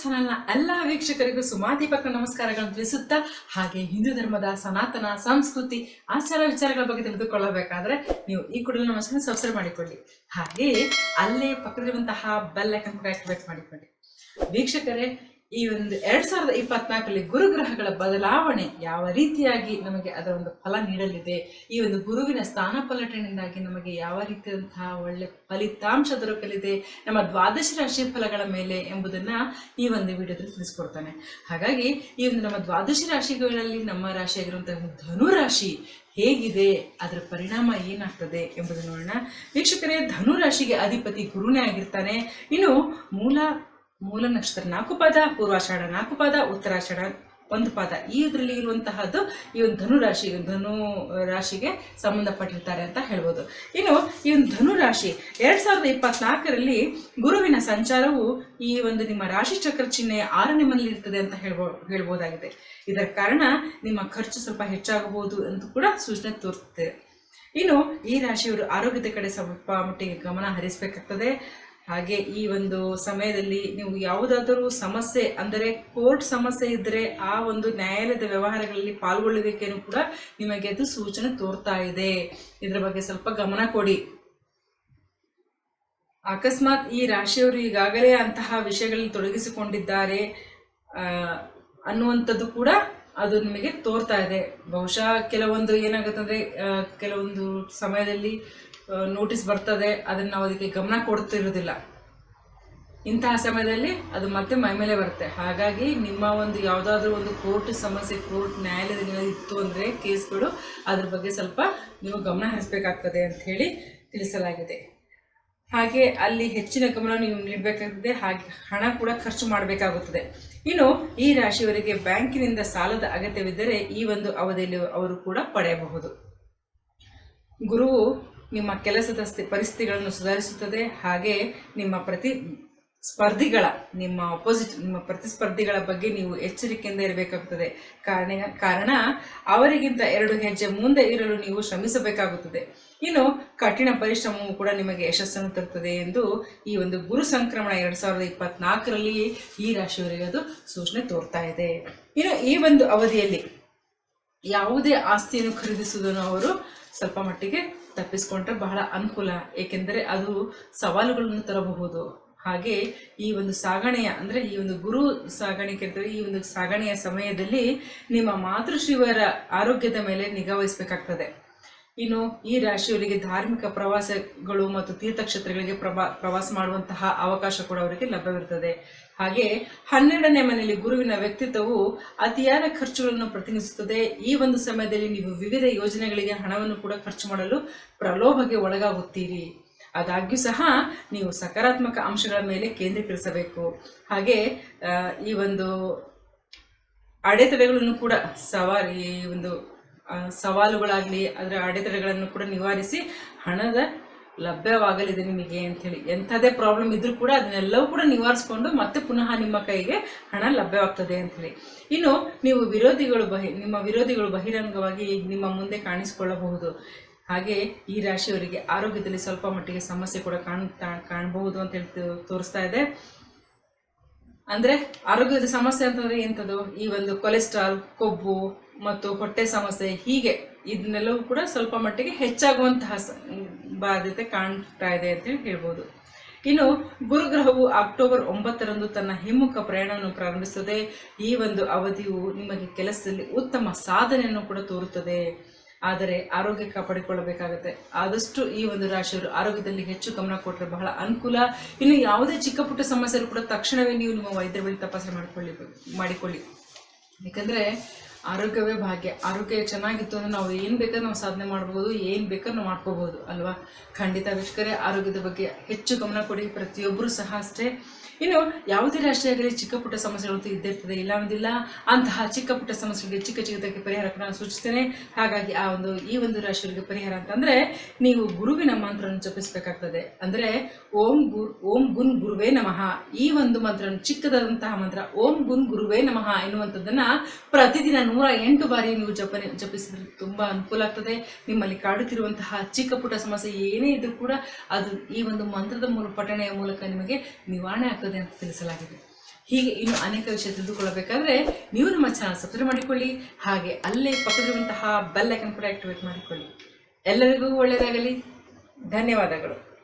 ಚಾನೆಲ್ನ ಎಲ್ಲ ವೀಕ್ಷಕರಿಗೂ ಸುಮಾದೀಪಕ ನಮಸ್ಕಾರಗಳನ್ನು ತಿಳಿಸುತ್ತಾ, ಹಾಗೆ ಹಿಂದೂ ಧರ್ಮದ ಸನಾತನ, ಸಂಸ್ಕೃತಿ, ಆಚಾರ ವಿಚಾರಗಳ ಬಗ್ಗೆ ತಿಳಿದುಕೊಳ್ಳಬೇಕಾದ್ರೆ ನೀವು ಈ ಕೂಡಲೇ ನಮ್ಮ ಚಾನಲ್ ಸಬ್ಸ್ಕ್ರೈಬ್ ಮಾಡಿಕೊಳ್ಳಿ. ಹಾಗೆ ಅಲ್ಲೇ ಪಕ್ಕದಲ್ಲಿರುವಂತಹ ಬೆಲ್ ಐಕನ್ ಮಾಡಿಕೊಳ್ಳಿ. ವೀಕ್ಷಕರೇ ಈ ಒಂದು ಎರಡ್ ಸಾವಿರದ ಇಪ್ಪತ್ನಾಲ್ಕರಲ್ಲಿ ಗುರುಗ್ರಹಗಳ ಬದಲಾವಣೆ ಯಾವ ರೀತಿಯಾಗಿ ನಮಗೆ ಅದರ ಒಂದು ಫಲ ನೀಡಲಿದೆ? ಈ ಒಂದು ಗುರುವಿನ ಸ್ಥಾನ ಪಲಟಣೆಯಿಂದಾಗಿ ನಮಗೆ ಯಾವ ರೀತಿಯಾದಂತಹ ಒಳ್ಳೆ ಫಲಿತಾಂಶ ದೊರಕಲಿದೆ? ನಮ್ಮ ದ್ವಾದಶ ರಾಶಿ ಫಲಗಳ ಮೇಲೆ ಎಂಬುದನ್ನ ಈ ಒಂದು ವಿಡಿಯೋದಲ್ಲಿ ತಿಳಿಸ್ಕೊಡ್ತಾನೆ. ಹಾಗಾಗಿ ಈ ಒಂದು ನಮ್ಮ ದ್ವಾದಶ ರಾಶಿಗಳಲ್ಲಿ ನಮ್ಮ ರಾಶಿಯಾಗಿರುವಂತಹ ಧನು ರಾಶಿ ಹೇಗಿದೆ? ಅದರ ಪರಿಣಾಮ ಏನಾಗ್ತದೆ ಎಂಬುದನ್ನು ನೋಡೋಣ. ವೀಕ್ಷಕರೇ, ಧನು ರಾಶಿಗೆ ಅಧಿಪತಿ ಗುರುನೇ ಆಗಿರ್ತಾನೆ. ಇನ್ನು ಮೂಲ ಮೂಲ ನಕ್ಷತ್ರ ನಾಲ್ಕು ಪದ, ಪೂರ್ವಾಷಾಢ ನಾಲ್ಕು ಪದ, ಉತ್ತರಾಷಾಢ ಒಂದು ಪದ. ಈ ಇದರಲ್ಲಿ ಇರುವಂತಹದ್ದು ಈ ಒಂದು ಧನು ರಾಶಿ ಧನು ರಾಶಿಗೆ ಸಂಬಂಧಪಟ್ಟಿರ್ತಾರೆ ಅಂತ ಹೇಳ್ಬೋದು. ಇನ್ನು ಈ ಒಂದು ಧನು ರಾಶಿ ಎರಡ್ ಸಾವಿರದ ಇಪ್ಪತ್ನಾಲ್ಕರಲ್ಲಿ ಗುರುವಿನ ಸಂಚಾರವು ಈ ಒಂದು ನಿಮ್ಮ ರಾಶಿ ಚಕ್ರ ಚಿಹ್ನೆ ಆರನೇ ಮನೇಲಿ ಇರ್ತದೆ ಅಂತ ಹೇಳ್ಬೋ, ಹೇಳ್ಬೋದಾಗಿದೆ. ಇದರ ಕಾರಣ ನಿಮ್ಮ ಖರ್ಚು ಸ್ವಲ್ಪ ಹೆಚ್ಚಾಗಬಹುದು ಅಂತ ಕೂಡ ಸೂಚನೆ ತೋರುತ್ತೆ ಇನ್ನು ಈ ರಾಶಿಯವರು ಆರೋಗ್ಯದ ಕಡೆ ಸ್ವಲ್ಪ ಮಟ್ಟಿಗೆ ಗಮನ ಹರಿಸಬೇಕಾಗ್ತದೆ. ಹಾಗೆ ಈ ಒಂದು ಸಮಯದಲ್ಲಿ ನೀವು ಯಾವುದಾದರೂ ಸಮಸ್ಯೆ ಅಂದರೆ ಕೋರ್ಟ್ ಸಮಸ್ಯೆ ಇದ್ದರೆ ಆ ಒಂದು ನ್ಯಾಯಾಲಯದ ವ್ಯವಹಾರಗಳಲ್ಲಿ ಪಾಲ್ಗೊಳ್ಳಬೇಕೇನೋ ಕೂಡ ನಿಮಗೆ ಅದು ಸೂಚನೆ ತೋರ್ತಾ ಇದೆ. ಇದರ ಬಗ್ಗೆ ಸ್ವಲ್ಪ ಗಮನ ಕೊಡಿ. ಅಕಸ್ಮಾತ್ ಈ ರಾಶಿಯವರು ಈಗಾಗಲೇ ಅಂತಹ ವಿಷಯಗಳಲ್ಲಿ ತೊಡಗಿಸಿಕೊಂಡಿದ್ದಾರೆ ಅನ್ನುವಂಥದ್ದು ಕೂಡ ಅದು ನಿಮಗೆ ತೋರ್ತಾ ಇದೆ. ಬಹುಶಃ ಕೆಲವೊಂದು ಏನಾಗುತ್ತಂದ್ರೆ ಆ, ಕೆಲವೊಂದು ಸಮಯದಲ್ಲಿ ನೋಟಿಸ್ ಬರ್ತದೆ, ಅದನ್ನು ನಾವು ಅದಕ್ಕೆ ಗಮನ ಕೊಡ್ತಿರೋದಿಲ್ಲ. ಇಂತಹ ಸಮಯದಲ್ಲಿ ಅದು ಮತ್ತೆ ಮೈ ಮೇಲೆ ಬರುತ್ತೆ. ಹಾಗಾಗಿ ನಿಮ್ಮ ಒಂದು ಯಾವುದಾದ್ರೂ ಒಂದು ಕೋರ್ಟ್ ಸಮಸ್ಯೆ ಕೋರ್ಟ್ ನ್ಯಾಯಾಲಯದಲ್ಲಿ ಇತ್ತು ಅಂದರೆ ಕೇಸ್ಗಳು ಅದ್ರ ಬಗ್ಗೆ ಸ್ವಲ್ಪ ನೀವು ಗಮನ ಹರಿಸಬೇಕಾಗ್ತದೆ ಅಂತ ಹೇಳಿ ತಿಳಿಸಲಾಗಿದೆ. ಹಾಗೆ ಅಲ್ಲಿ ಹೆಚ್ಚಿನ ಗಮನ ನೀವು ನೀಡಬೇಕಾಗುತ್ತದೆ ಹಾಗೆ ಹಣ ಕೂಡ ಖರ್ಚು ಮಾಡಬೇಕಾಗುತ್ತದೆ. ಇನ್ನು ಈ ರಾಶಿಯವರಿಗೆ ಬ್ಯಾಂಕಿನಿಂದ ಸಾಲದ ಅಗತ್ಯವಿದ್ದರೆ ಈ ಒಂದು ಅವಧಿಯಲ್ಲಿ ಅವರು ಕೂಡ ಪಡೆಯಬಹುದು. ಗುರುವು ನಿಮ್ಮ ಕೆಲಸದ ಸ್ಥಿ- ಪರಿಸ್ಥಿತಿಗಳನ್ನು ಸುಧಾರಿಸುತ್ತದೆ. ಹಾಗೆ ನಿಮ್ಮ ಪ್ರತಿ ಸ್ಪರ್ಧಿಗಳ, ನಿಮ್ಮ ಅಪೋಸಿಟ್ ನಿಮ್ಮ ಪ್ರತಿಸ್ಪರ್ಧಿಗಳ ಬಗ್ಗೆ ನೀವು ಎಚ್ಚರಿಕೆಯಿಂದ ಇರಬೇಕಾಗುತ್ತದೆ. ಕಾರಣ ಕಾರಣ ಅವರಿಗಿಂತ ಎರಡು ಹೆಜ್ಜೆ ಮುಂದೆ ಇರಲು ನೀವು ಶ್ರಮಿಸಬೇಕಾಗುತ್ತದೆ. ಇನ್ನು ಕಠಿಣ ಪರಿಶ್ರಮವು ಕೂಡ ನಿಮಗೆ ಯಶಸ್ಸನ್ನು ತರುತ್ತದೆ ಎಂದು ಈ ಒಂದು ಗುರು ಸಂಕ್ರಮಣ ಎರಡು ಸಾವಿರದ ಇಪ್ಪತ್ನಾಲ್ಕರಲ್ಲಿ ಈ ರಾಶಿಯವರಿಗೆ ಅದು ಸೂಚನೆ ತೋರ್ತಾ ಇದೆ. ಇನ್ನು ಈ ಒಂದು ಅವಧಿಯಲ್ಲಿ ಯಾವುದೇ ಆಸ್ತಿಯನ್ನು ಖರೀದಿಸುವುದನ್ನು ಅವರು ಸ್ವಲ್ಪ ಮಟ್ಟಿಗೆ ತಪ್ಪಿಸಿಕೊಂಡ್ರೆ ಬಹಳ ಅನುಕೂಲ, ಏಕೆಂದರೆ ಅದು ಸವಾಲುಗಳನ್ನು ತರಬಹುದು. ಹಾಗೆ ಈ ಒಂದು ಸಾಗಣೆಯ, ಅಂದರೆ ಈ ಒಂದು ಗುರು ಸಾಗಾಣಿಕೆ ಈ ಒಂದು ಸಾಗಣೆಯ ಸಮಯದಲ್ಲಿ ನಿಮ್ಮ ಮಾತೃಶಿವರ ಆರೋಗ್ಯದ ಮೇಲೆ ನಿಗಾ ವಹಿಸಬೇಕಾಗ್ತದೆ. ಇನ್ನು ಈ ರಾಶಿಯವರಿಗೆ ಧಾರ್ಮಿಕ ಪ್ರವಾಸಗಳು ಮತ್ತು ತೀರ್ಥಕ್ಷೇತ್ರಗಳಿಗೆ ಪ್ರವಾ, ಪ್ರವಾಸ ಮಾಡುವಂತಹ ಅವಕಾಶ ಕೂಡ ಅವರಿಗೆ ಲಭ್ಯವಿರುತ್ತದೆ ಹಾಗೆ ಹನ್ನೆರಡನೇ ಮನೆಯಲ್ಲಿ ಗುರುವಿನ ವ್ಯಕ್ತಿತ್ವವು ಅತಿಯಾದ ಖರ್ಚುಗಳನ್ನು ಪ್ರತಿನಿಧಿಸುತ್ತದೆ. ಈ ಒಂದು ಸಮಯದಲ್ಲಿ ನೀವು ವಿವಿಧ ಯೋಜನೆಗಳಿಗೆ ಹಣವನ್ನು ಕೂಡ ಖರ್ಚು ಮಾಡಲು ಪ್ರಲೋಭಕ್ಕೆ ಒಳಗಾಗುತ್ತೀರಿ. ಆದಾಗ್ಯೂ ಸಹ ನೀವು ಸಕಾರಾತ್ಮಕ ಅಂಶಗಳ ಮೇಲೆ ಕೇಂದ್ರೀಕರಿಸಬೇಕು. ಹಾಗೆ ಈ ಒಂದು ಅಡೆತಡೆಗಳನ್ನು ಕೂಡ ಸವಾರಿ, ಈ ಒಂದು ಸವಾಲುಗಳಾಗಲಿ, ಅದರ ಅಡೆತಡೆಗಳನ್ನು ಕೂಡ ನಿವಾರಿಸಿ ಹಣದ ಲಭ್ಯವಾಗಲಿದೆ ನಿಮಗೆ ಅಂಥೇಳಿ ಎಂಥದೇ ಪ್ರಾಬ್ಲಮ್ ಇದ್ರೂ ಕೂಡ ಅದನ್ನೆಲ್ಲವೂ ಕೂಡ ನಿವಾರಿಸ್ಕೊಂಡು ಮತ್ತೆ ಪುನಃ ನಿಮ್ಮ ಕೈಗೆ ಹಣ ಲಭ್ಯವಾಗ್ತದೆ ಅಂಥೇಳಿ ಇನ್ನು ನೀವು ವಿರೋಧಿಗಳು ಬಹಿ, ನಿಮ್ಮ ವಿರೋಧಿಗಳು ಬಹಿರಂಗವಾಗಿ ನಿಮ್ಮ ಮುಂದೆ ಕಾಣಿಸಿಕೊಳ್ಳಬಹುದು. ಹಾಗೆ ಈ ರಾಶಿಯವರಿಗೆ ಆರೋಗ್ಯದಲ್ಲಿ ಸ್ವಲ್ಪ ಮಟ್ಟಿಗೆ ಸಮಸ್ಯೆ ಕೂಡ ಕಾಣ್ ಕಾಣಬಹುದು ಅಂತ ಹೇಳಿ ತೋರಿಸ್ತಾ ಇದೆ. ಅಂದ್ರೆ ಆರೋಗ್ಯದ ಸಮಸ್ಯೆ ಅಂತಂದ್ರೆ ಎಂಥದ್ದು? ಈ ಒಂದು ಕೊಲೆಸ್ಟ್ರಾಲ್ ಕೊಬ್ಬು ಮತ್ತು ಹೊಟ್ಟೆ ಸಮಸ್ಯೆ ಹೀಗೆ ಇದನ್ನೆಲ್ಲವೂ ಕೂಡ ಸ್ವಲ್ಪ ಮಟ್ಟಿಗೆ ಹೆಚ್ಚಾಗುವಂತಹ ಬಾಧ್ಯತೆ ಕಾಣ್ತಾ ಇದೆ ಅಂತ ಹೇಳಿ ಹೇಳ್ಬೋದು. ಇನ್ನು ಗುರುಗ್ರಹವು ಅಕ್ಟೋಬರ್ ಒಂಬತ್ತರಂದು ತನ್ನ ಹಿಮ್ಮುಖ ಪ್ರಯಾಣವನ್ನು ಪ್ರಾರಂಭಿಸುತ್ತದೆ. ಈ ಒಂದು ಅವಧಿಯು ನಿಮಗೆ ಕೆಲಸದಲ್ಲಿ ಉತ್ತಮ ಸಾಧನೆಯನ್ನು ಕೂಡ ತೋರುತ್ತದೆ. ಆದರೆ ಆರೋಗ್ಯ ಕಾಪಾಡಿಕೊಳ್ಳಬೇಕಾಗುತ್ತೆ. ಆದಷ್ಟು ಈ ಒಂದು ರಾಶಿಯವರು ಆರೋಗ್ಯದಲ್ಲಿ ಹೆಚ್ಚು ಗಮನ ಕೊಟ್ಟರೆ ಬಹಳ ಅನುಕೂಲ. ಇನ್ನು ಯಾವುದೇ ಚಿಕ್ಕ ಪುಟ್ಟ ಸಮಸ್ಯೆ ಕೂಡ ತಕ್ಷಣವೇ ನೀವು ನಿಮ್ಮ ವೈದ್ಯರ ಬಳಿ ತಪಾಸಣೆ ಮಾಡಿಕೊಳ್ಳಿ ಮಾಡಿಕೊಳ್ಳಿ. ಯಾಕಂದ್ರೆ ಆರೋಗ್ಯವೇ ಭಾಗ್ಯ. ಆರೋಗ್ಯ ಚೆನ್ನಾಗಿತ್ತು ಅಂದ್ರೆ ನಾವು ಏನು ಬೇಕಾದ್ರೂ ನಾವು ಸಾಧನೆ ಮಾಡ್ಬೋದು, ಏನು ಬೇಕಾದ್ರೂ ನಾವು ಮಾಡ್ಕೋಬಹುದು ಅಲ್ವಾ? ಖಂಡಿತ ವೀಕ್ಷಕರೇ, ಆರೋಗ್ಯದ ಬಗ್ಗೆ ಹೆಚ್ಚು ಗಮನ ಕೊಡಿ. ಪ್ರತಿಯೊಬ್ಬರು ಸಹ ಅಷ್ಟೇ. ಇನ್ನು ಯಾವುದೇ ರಾಷ್ಟ್ರೀಯ ಆಗಲಿ ಚಿಕ್ಕ ಪುಟ್ಟ ಸಮಸ್ಯೆಗಳು ಇದ್ದೇ ಇರ್ತದೆ, ಇಲ್ಲ ಅನ್ನೋದಿಲ್ಲ ಅಂತಹ ಚಿಕ್ಕ ಪುಟ್ಟ ಸಮಸ್ಯೆಗಳಿಗೆ ಚಿಕ್ಕ ಚಿಕ್ಕದಕ್ಕೆ ಪರಿಹಾರ ನಾನು ಸೂಚಿಸ್ತೇನೆ. ಹಾಗಾಗಿ ಆ ಒಂದು, ಈ ಒಂದು ರಾಶಿಯವರಿಗೆ ಪರಿಹಾರ ಅಂತಂದರೆ ನೀವು ಗುರುವಿನ ಮಂತ್ರವನ್ನು ಜಪಿಸಬೇಕಾಗ್ತದೆ. ಅಂದ್ರೆ ಓಂ ಗುರ್ ಓಂ ಗುನ್ ಗುರುವೇ ನಮಃ. ಈ ಒಂದು ಮಂತ್ರ ಚಿಕ್ಕದಾದಂತಹ ಮಂತ್ರ ಓಂ ಗುನ್ ಗುರುವೇ ನಮಃ ಎನ್ನುವಂಥದ್ದನ್ನು ಪ್ರತಿದಿನ ನೂರ ಎಂಟು ಬಾರಿ ನೀವು ಜಪನೆ, ಜಪಿಸಿದ್ರೆ ತುಂಬಾ ಅನುಕೂಲ ಆಗ್ತದೆ. ನಿಮ್ಮಲ್ಲಿ ಕಾಡುತ್ತಿರುವಂತಹ ಚಿಕ್ಕ ಪುಟ್ಟ ಸಮಸ್ಯೆ ಏನೇ ಇದ್ರೂ ಕೂಡ ಅದು ಈ ಒಂದು ಮಂತ್ರದ ಮೂಲ ಪಠಣೆಯ ಮೂಲಕ ನಿಮಗೆ ನಿವಾರಣೆ ಆಗ್ತದೆ ಅಂತ ತಿಳಿಸಲಾಗಿದೆ. ಹೀಗೆ ಇನ್ನು ಅನೇಕ ವಿಷಯ ತಿಳಿದುಕೊಳ್ಳಬೇಕಾದ್ರೆ ನೀವು ನಮ್ಮ ಚಾನಲ್ ಸಬ್ಸ್ಕ್ರೈಬ್ ಮಾಡಿಕೊಳ್ಳಿ. ಹಾಗೆ ಅಲ್ಲೇ ಪಕ್ಕದಿರುವಂತಹ ಬೆಲ್ ಐಕನ್ ಕೂಡ ಆಕ್ಟಿವೇಟ್ ಮಾಡಿಕೊಳ್ಳಿ. ಎಲ್ಲರಿಗೂ ಒಳ್ಳೆಯದಾಗಲಿ. ಧನ್ಯವಾದಗಳು.